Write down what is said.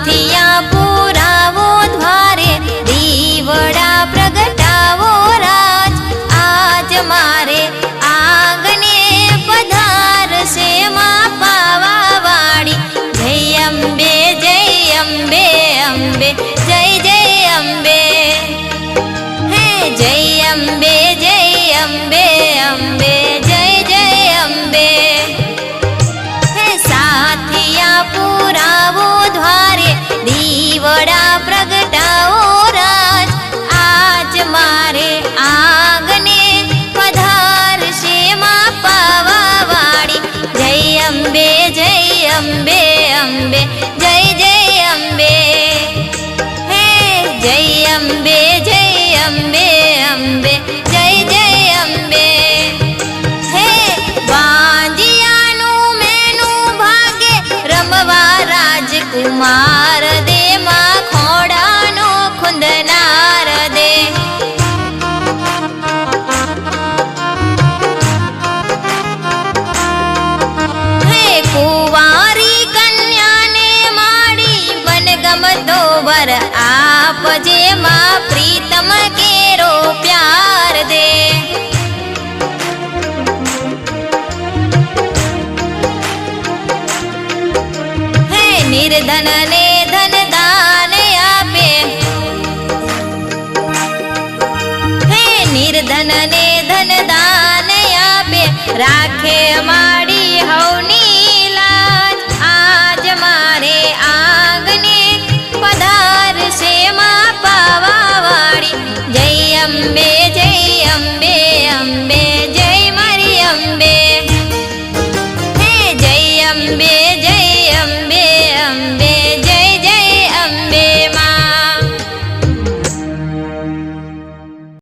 ti. Ambe जय अम्बे अम्बे जय जय अम्बे हे जय अम्बे जय अम्बे अम्बे जय जय अम्बे हे मे रमवा राजकुमार ધનને ધન દાન આપે. હે નિર્ધનને ધન દાન આપે. રાખે માડી હવની લાજ. આજ મારે આગને પધાર સેમાં પાવા વાળી જય અંબે જય અંબે.